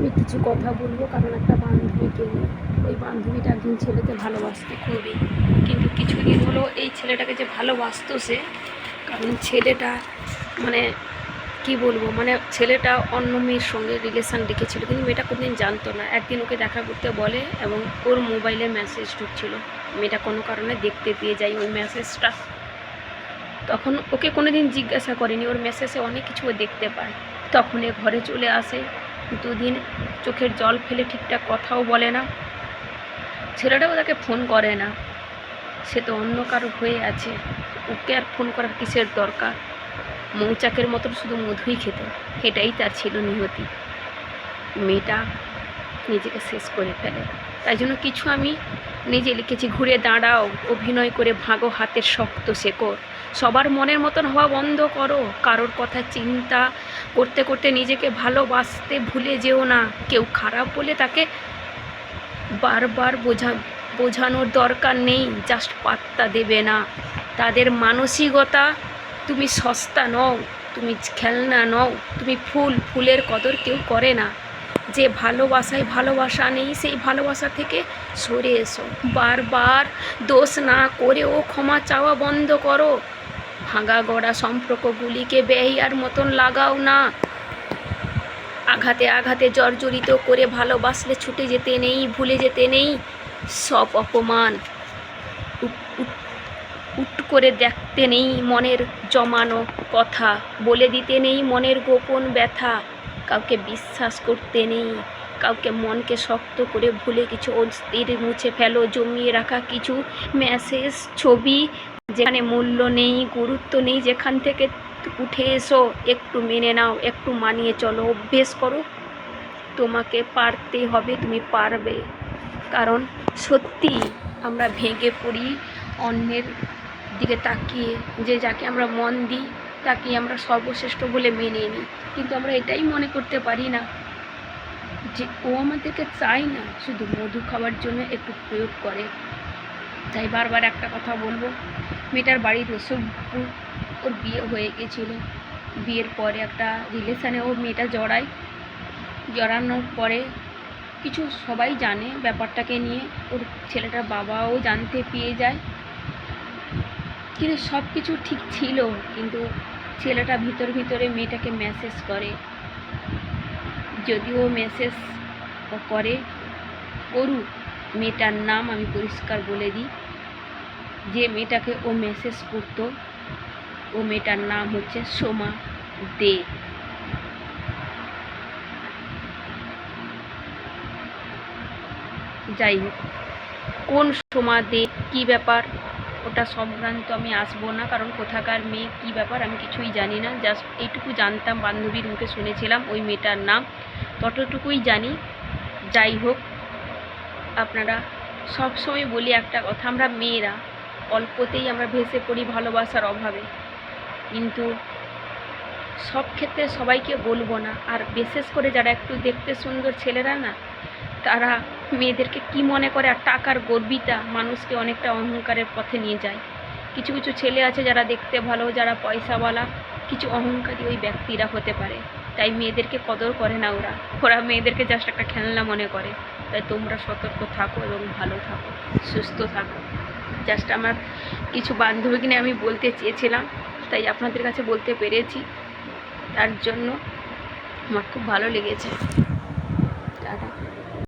আমি কিছু কথা বলব, কারণ একটা বান্ধবীকে নিয়ে। ওই বান্ধবীটা একজন ছেলেকে ভালোবাসতো খুবই। কিন্তু কিছুদিন হলো এই ছেলেটাকে যে ভালোবাসতো সে, কারণ ছেলেটা মানে কি বলব মানে ছেলেটা অন্য মেয়ের সঙ্গে রিলেশান রেখেছিল, কিন্তু মেয়েটা কোনোদিন জানতো না। একদিন ওকে দেখা করতে বলে এবং ওর মোবাইলে মেসেজ ঢুকছিল। মেয়েটা কোনো কারণে দেখতে পেয়ে যায় ওই মেসেজটা তখন ওকে কোনোদিন জিজ্ঞাসা করেনি, ওর মেসেজে অনেক কিছু ও দেখতে পায়। তখন এ ঘরে চলে আসে। দুদিন চোখের জল ফেলে ঠিকঠাক কথাও বলে না। ছেলেটাও তাকে ফোন করে না। সে তো অন্য কারও হয়ে আছে। ওকে আর ফোন করার কিসের দরকার? মৌচাকের মতন শুধু মধুই খেত। এটাই তার ছিল নিহতি। মেয়েটা নিজেকে শেষ করে ফেলে। তাই জন্য কিছু আমি নিজে লিখেছি, ঘুরে দাঁড়াও, অভিনয় করে ভাগো হাতের শক্ত শেকড়। সবার মনের মতন হওয়া বন্ধ করো। কারোর কথা চিন্তা করতে করতে নিজেকে ভালোবাসতে ভুলে যেও না। কেউ খারাপ বলে তাকে বারবার বোঝা, বোঝানোর দরকার নেই জাস্ট পাত্তা দেবে না। তাদের মানসিকতা তুমি সস্তা নও, তুমি খেলনা নও, তুমি ফুল, ফুলের কদর কেউ করে না। যে ভালোবাসায় ভালোবাসা নেই, সেই ভালোবাসা থেকে সরে এসো। বারবার দোষ না করেও ক্ষমা চাওয়া বন্ধ করো। ভাঙা গড়া সম্পর্কগুলিকে বেহিয়ার মতন লাগাও না। আঘাতে আঘাতে জর্জরিত করে ভালোবাসলে ছুটে যেতে নেই, ভুলে যেতে নেই। সব অপমান উট- করে দেখতে নেই মনের জমানো কথা, বলে দিতে নেই মনের গোপন ব্যথা। কাউকে বিশ্বাস করতে নেই, কাউকে মনকে শক্ত করে ভুলে কিছু অস্থির মুছে ফেলো, জমিয়ে রাখা কিছু মেসেজ ছবি যেখানে মূল্য নেই, গুরুত্ব নেই, যেখান থেকে উঠে এসো, একটু মেনে নাও, একটু মানিয়ে চলো, অভ্যেস করো। তোমাকে পারতে হবে, তুমি পারবে। কারণ সত্যি আমরা ভেঙে পড়ি, অন্যের দিকে তাকিয়ে, যে যাকে আমরা মন দিই, তাকে আমরা সর্বশ্রেষ্ঠ বলে মেনে নিই। কিন্তু আমরা এটাই মনে করতে পারি না যে ও আমাদেরকে চায় না, শুধু মধু খাওয়ার জন্য একটু প্রয়োগ করে। তাই বারবার একটা কথা বলব মেয়েটার বাড়ির রসুলপুর ওর বিয়ে হয়ে গেছিল। বিয়ের পরে একটা রিলেশানে ও মেয়েটা জড়ায়। জড়ানোর পরে কিছু সবাই জানে ব্যাপারটাকে নিয়ে। ওর ছেলেটার বাবাও জানতে পেয়ে যায়। কিন্তু সব কিছু ঠিক ছিল, কিন্তু ছেলেটা ভিতর ভিতরে মেয়েটাকে মেসেজ করে। যদিও মেসেজ করে করুক মেয়েটার নাম আমি পরিষ্কার বলে দিই। যে মেয়েটাকে ও মেসেজ করতো, ও মেয়েটার নাম হচ্ছে সোমা দে। যাই হোক, কোন সোমা দে কী ব্যাপার? ওটা সম্ভ্রান্ত আমি আসব না, কারণ কোথাকার মেয়ে কী ব্যাপার আমি কিছুই জানি না। জাস্ট এইটুকু জানতাম, বান্ধবীর মুখে শুনেছিলাম ওই মেয়েটার নাম। ততটুকুই জানি। যাই হোক, আপনারা সব সময় বলি একটা কথা, আমরা মেয়েরা। অল্পতেই আমরা ভেসে পড়ি ভালোবাসার অভাবে। কিন্তু সব ক্ষেত্রে সবাইকে বলব না। আর বিশেষ করে যারা একটু দেখতে সুন্দর ছেলেরা না, তারা মেয়েদেরকে কি মনে করে? আর টাকার গর্বিতা মানুষকে অনেকটা অহংকারের পথে নিয়ে যায়। কিছু কিছু ছেলে আছে যারা দেখতে ভালো, যারা পয়সাওয়ালা। কিছু অহংকারী ওই ব্যক্তিরা হতে পারে। তাই মেয়েদেরকে কদর করে না ওরা। ওরা মেয়েদেরকে জাস্ট একটা খেলনা মনে করে। তাই তোমরা সতর্ক থাকো এবং ভালো থাকো, সুস্থ থাকো। জাস্ট আমার কিছু বান্ধবীকে আমি বলতে চেয়েছিলাম, তাই আপনাদের কাছে বলতে পেরেছি। তার জন্য আমার খুব ভালো লেগেছে।